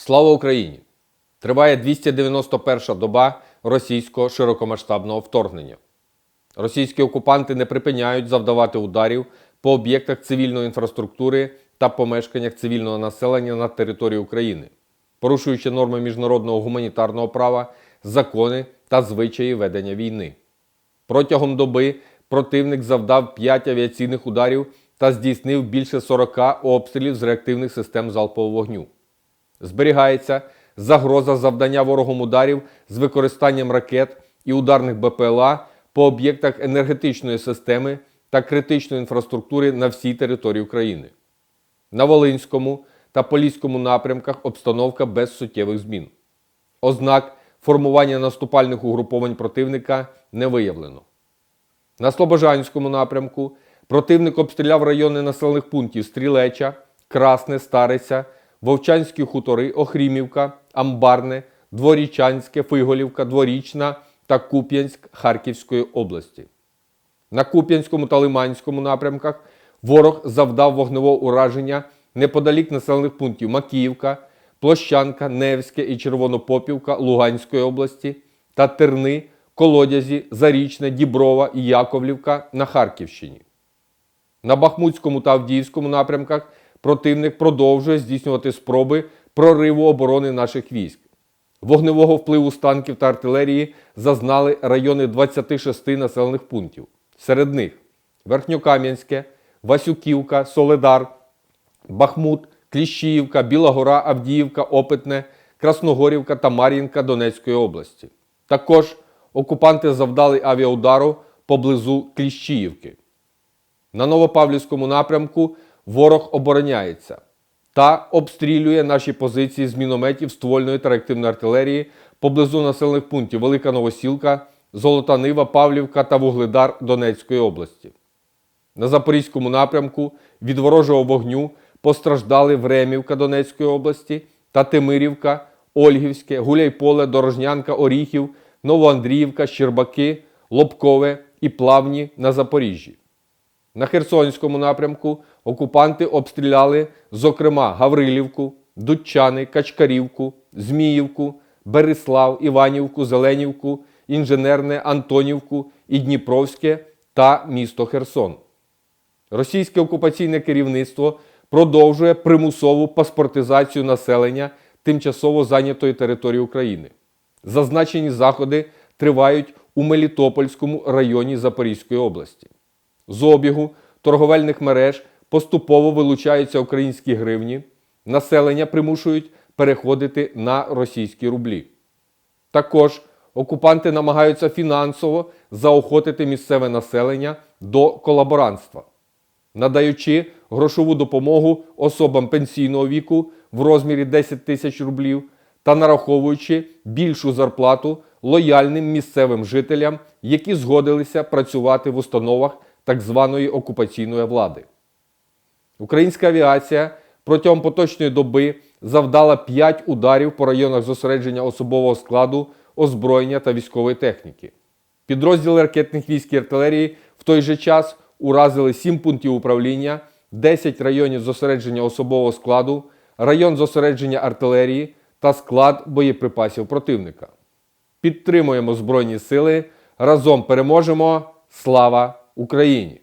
Слава Україні! Триває 291 доба російського широкомасштабного вторгнення. Російські окупанти не припиняють завдавати ударів по об'єктах цивільної інфраструктури та помешканнях цивільного населення на території України, порушуючи норми міжнародного гуманітарного права, закони та звичаї ведення війни. Протягом доби противник завдав 5 авіаційних ударів та здійснив більше 40 обстрілів з реактивних систем залпового вогню. Зберігається загроза завдання ворогом ударів з використанням ракет і ударних БПЛА по об'єктах енергетичної системи та критичної інфраструктури на всій території України. На Волинському та Поліському напрямках обстановка без суттєвих змін. Ознак формування наступальних угруповань противника не виявлено. На Слобожанському напрямку противник обстріляв райони населених пунктів Стрілеча, Красне, Стариця, Вовчанські хутори, Охрімівка, Амбарне, Дворічанське, Фиголівка, Дворічна та Куп'янськ Харківської області. На Куп'янському та Лиманському напрямках ворог завдав вогневого ураження неподалік населених пунктів Макіївка, Площанка, Невське і Червонопопівка Луганської області та Терни, Колодязі, Зарічне, Діброва і Яковлівка на Харківщині. На Бахмутському та Авдіївському напрямках противник продовжує здійснювати спроби прориву оборони наших військ. Вогневого впливу з танків та артилерії зазнали райони 26 населених пунктів. Серед них Верхньокам'янське, Васюківка, Соледар, Бахмут, Кліщіївка, Біла Гора, Авдіївка, Опитне, Красногорівка та Мар'їнка Донецької області. Також окупанти завдали авіаудару поблизу Кліщіївки. На Новопавлівському напрямку ворог обороняється та обстрілює наші позиції з мінометів ствольної та реактивної артилерії поблизу населених пунктів Велика Новосілка, Золота Нива, Павлівка та Вугледар Донецької області. На Запорізькому напрямку від ворожого вогню постраждали Времівка Донецької області та Тимирівка, Ольгівське, Гуляйполе, Дорожнянка, Оріхів, Новоандріївка, Щербаки, Лобкове і Плавні на Запоріжжі. На Херсонському напрямку окупанти обстріляли, зокрема, Гаврилівку, Дудчани, Качкарівку, Зміївку, Береслав, Іванівку, Зеленівку, Інженерне, Антонівку і Дніпровське та місто Херсон. Російське окупаційне керівництво продовжує примусову паспортизацію населення тимчасово зайнятої території України. Зазначені заходи тривають у Мелітопольському районі Запорізької області. З обігу торговельних мереж поступово вилучаються українські гривні, населення примушують переходити на російські рублі. Також окупанти намагаються фінансово заохотити місцеве населення до колаборантства, надаючи грошову допомогу особам пенсійного віку в розмірі 10 тисяч рублів та нараховуючи більшу зарплату лояльним місцевим жителям, які згодилися працювати в установах так званої окупаційної влади. Українська авіація протягом поточної доби завдала 5 ударів по районах зосередження особового складу, озброєння та військової техніки. Підрозділи ракетних військ і артилерії в той же час уразили 7 пунктів управління, 10 районів зосередження особового складу, район зосередження артилерії та склад боєприпасів противника. Підтримуємо Збройні Сили. Разом переможемо! Слава Україні!